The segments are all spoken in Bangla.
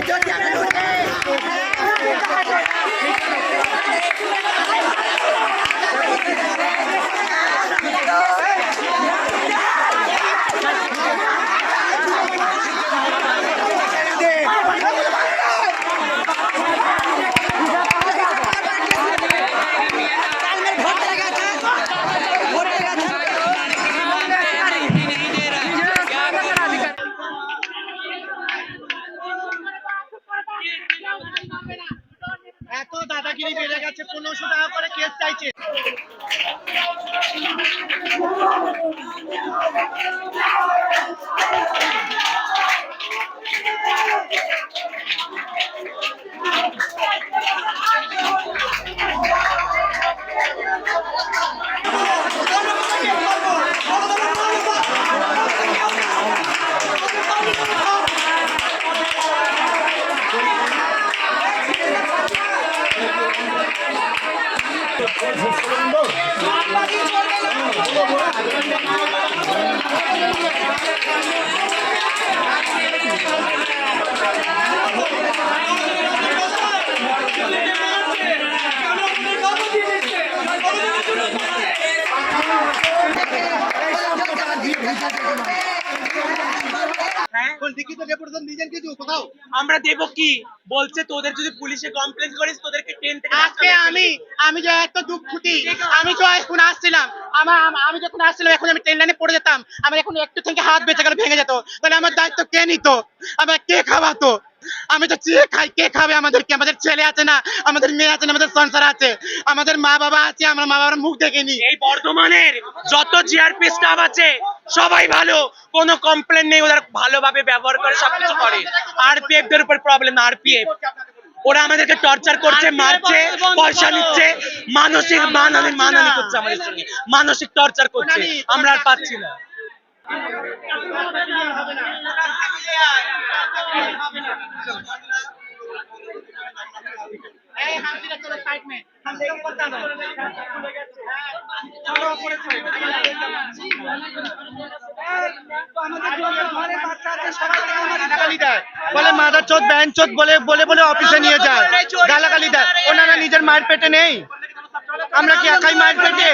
Chơi nhạc! দাদাগিরি বেড়ে গেছে পনেরোশো টাকা করে কেস চাইছে। কোন লিখিত ডেপুটেশন দিয়েছেন কিছু কোথাও। আমরা দেব কি? বলছে তোদের যদি পুলিশে কমপ্লেন করিস তোদেরকে টেন থেকে আজকে আমি আমি যে এত দুঃখুটি আমি তো এখন আসছিলাম। আমার আমি যখন আসছিলাম এখন আমি ট্রেন লাইনে পড়ে যেতাম। আমার এখন একটু থেকে হাত বেঁচে গেলে ভেঙে যেত। তাহলে আমার দায়িত্ব কে নিত? আমার কে খাওয়াতো? আমি তো চেয়ে খাই কে খাবে আমাদেরকে আমাদের ছেলে আছে না? আমাদের মেয়ে আছে না? আমাদের সংসার আছে? আমাদের মা বাবা আছে আমরা মা বাবার মুখ দেখিনি এই বর্ধমানের যত জিআরপি স্টাফ আছে সবাই ভালো। কোনো কমপ্লেন নেই ওরা ভালোভাবে ব্যবহার করে সবকিছু করে। আরপিএফ দের উপর প্রবলেম আরপিএফ ওরা আমাদেরকে টর্চার করছে মারছে পয়সা নিচ্ছে। মানসিক মানহানি মানহানি করছে আমাদের সঙ্গে। মানসিক টর্চার করছে। আমরা আর পাচ্ছি না। বলে মাদার চোদ ব্যান চোদ বলে বলে বলে অফিসে নিয়ে যায় গালাগালি দেয় ওনারা নিজের মায়ের পেটে নেই আমরা কি একাই মায়ের পেটে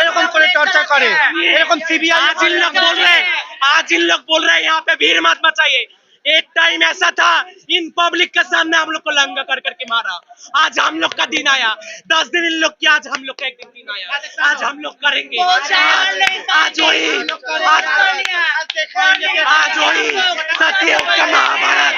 এরকম করে টর্চার করে এরকম সিবিআই आज इन लोग बोल रहे हैं आज इन लोग बोल रहे हैं यहाँ पे भीड़ मत मचाइए एक टाइम ऐसा था इन पब्लिक के सामने हम लोग को लंगा कर करके मारा आज हम लोग का दिन आया दस दिन इन लोग की आज हम लोग का एक दिन दिन आया आज हम लोग करेंगे आज आज वही आज आज वही सत्ययुग का महाभारत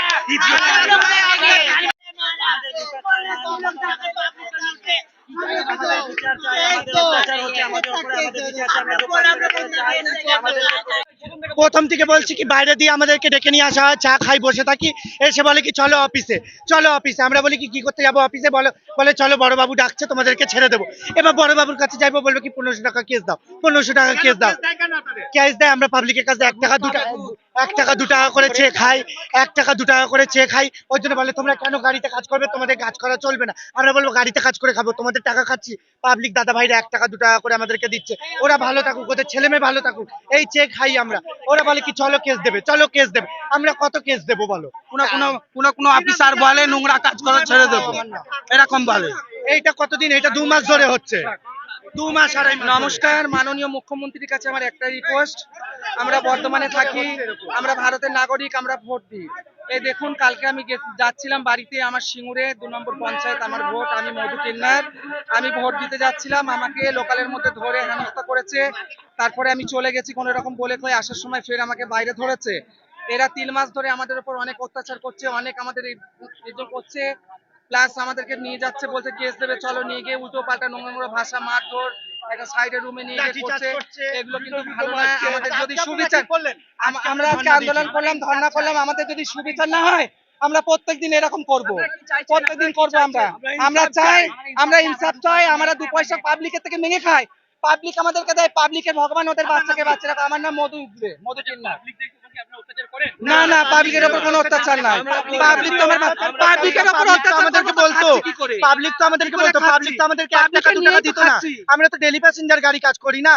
প্রথম থেকে বলছি কি বাইরে দিয়ে আমাদেরকে ডেকে নিয়ে আসা হয় চা খাই বসে থাকি। এসে বলে কি চলো অফিসে চলো অফিসে। আমরা বলি কি কি করতে যাব অফিসে? বলো বলে চলো বড়বাবু ডাকছে তোমাদেরকে ছেড়ে দেবো। এবার বড়বাবুর কাছে যাইবো বলব কি পনেরোশো টাকা কেস দাও পনেরোশো টাকা কেস দাও। কেস দেয় আমরা পাবলিকের কাছে এক টাকা দু টাকা। এক টাকা দু টাকা করে চেয়ে খাই এক টাকা দু টাকা করে চেয়ে খাই। ওই জন্য বলে তোমরা কেন গাড়িতে কাজ করবে? তোমাদের কাজ করা চলবে না। আমরা বলব গাড়িতে কাজ করে খাব তোমাদের টাকা খাচ্ছি। পাবলিক দাদা ভাইরা এক টাকা দু টাকা করে আমাদেরকে দিচ্ছে। ওরা ভালো থাকুক ওদের ছেলে মেয়ে ভালো থাকুক। এই চেক খাই আমরা। ওরা বলে কি চলো কেস দেবে চলো কেস দেবে। আমরা কত কেস দেবো বলো? কোনো কোনো কোনো কোনো অফিসার বলে নোংরা কাজ করা ছেড়ে দেবো। এরকম বলে। এইটা কতদিন? এটা দু মাস ধরে হচ্ছে। দু মাস নমস্কার, মাননীয় মুখ্যমন্ত্রীর কাছে আমার একটা রিকোয়েস্ট আমরা বর্তমানে থাকি, আমরা ভারতের নাগরিক, আমরা ভোট দিই। এই দেখুন, কালকে আমি যাচ্ছিলাম বাড়িতে আমার সিঙ্গুরে, দু নম্বর পঞ্চায়েত আমার ভোট, আমি মধু কিন্নার। আমি ভোট দিতে যাচ্ছিলাম, আমাকে লোকালের মধ্যে ধরে হেনস্থা করেছে। তারপরে আমি চলে গেছি কোনো রকম বলে কয়ে আসার সময় ফের আমাকে বাইরে ধরেছে। এরা তিন মাস ধরে আমাদের উপর অনেক অত্যাচার করছে, অনেক আমাদের করছে। প্লাস আমাদেরকে নিয়ে যাচ্ছে বলছে কেস দেবে চলো নিয়ে গিয়ে উল্টো পাল্টা নোংরা নোংরা ভাষা মারধর একটা সাইডের রুমে নিয়ে গিয়ে করছে। এগুলো কিন্তু ভালো না আমাদের যদি সুবিচার আজকে আমরা আজকে আন্দোলন করলাম ধর্ণা করলাম আমাদের যদি সুবিচার না হয় আমরা প্রত্যেকদিন এরকম করব। প্রত্যেকদিন করব আমরা। আমরা চাই। আমরা ইনসাফ চাই আমরা দু পয়সা পাবলিকের থেকে মেঙে খাই। পাবলিক আমাদেরকে দেয় পাবলিকের ভগবান ওদের বাচ্চাকে বাচ্চা রাখে আমার নাম মধু উঠবে মধু চিন্না না না পাবলিকের উপর কোনো অত্যাচার নাই। পাবলিক তো আমার পাবলিকের উপর অত্যাচার আমাদেরকে বলতো। পাবলিক তো আমাদেরকে বলতো পাবলিক তো আমাদেরকে এক টাকা দু টাকা দিত না। আমরা তো ডেলি প্যাসেঞ্জার গাড়ি কাজ করি না।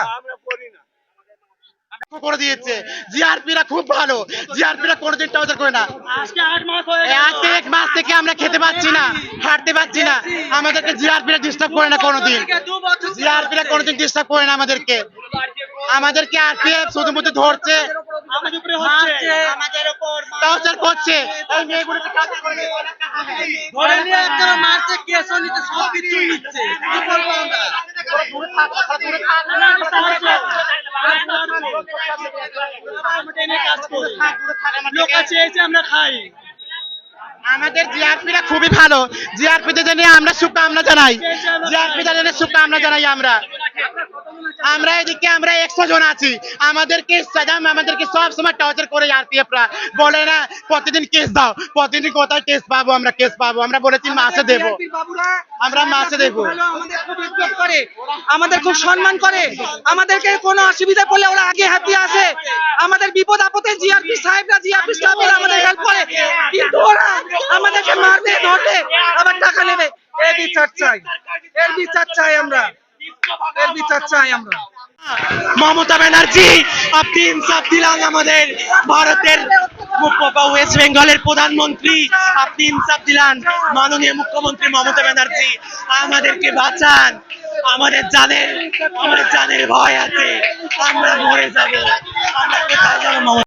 করে দিয়েছে। জিআরপিরা খুব ভালো। জিআরপিরা কোনোদিন টর্চার করে না। আজকে আট মাস হয়ে এই থেকে এক মাস থেকে আমরা খেতে পাচ্ছি না হাঁটতে পাচ্ছি না। আমাদেরকে জিআরপিরা ডিস্টার্ব করে না কোনোদিন। জিআরপিরা কোনোদিন ডিস্টার্ব করে না আমাদেরকে। আমাদেরকে আরপিএফ শুধুমাত্র ধরছে। টর্চার করছে এই মেয়েগুলোকে torture করে। ধরে নিয়ে একজনে মারছে কেসও নিচ্ছে সব কিছুই নিচ্ছে। কি বলব আমরা? লোক আছে আমরা খাই। আমাদের জিআরপিরা খুবই ভালো। জিআরপি তে জেনে আমরা শুভকামনা জানাই। জিআরপি তে জেনে শুভকামনা জানাই আমরা। আমরা এদিকে আমরা একশো জন আছি। আমাদেরকে সাজাম আমাদেরকে সব সময় টর্চার করে আরপিএফ রা। বলে না প্রতিদিন কেস দাও প্রতিদিন কোথায় কেস পাবো আমরা কেস পাবো। আমরা বলেছি মাসে দেবো। আমরা মাসে দেবো। আমাদের খুব সম্মান করে। আমাদেরকে কোনো অসুবিধা পড়লে ওরা আগে হাতে আসে। আমাদের বিপদ আপদে জিআরপি সাহেবরা, জিআরপি স্টাফেরা আমাদের হেল্প করে। কিন্তু ওরা আমাদেরকে মারবে, ধরবে, আবার টাকা নেবে। এর বিচার চাই। এর বিচার চাই আমরা। এর বিচার চাই আমরা। মমতা ব্যানার্জি, আপনি ইনসাফ দিলাম আমাদের ভারতের মু- ওয়েস্ট বেঙ্গলের প্রধানমন্ত্রী। আপনি ইনসাফ দিলান। মাননীয় মুখ্যমন্ত্রী মমতা ব্যানার্জি, আমাদেরকে বাঁচান। আমাদের জানের আমাদের জানের ভয় আছে। আমরা মরে যাব। আমরা কোথায় যাব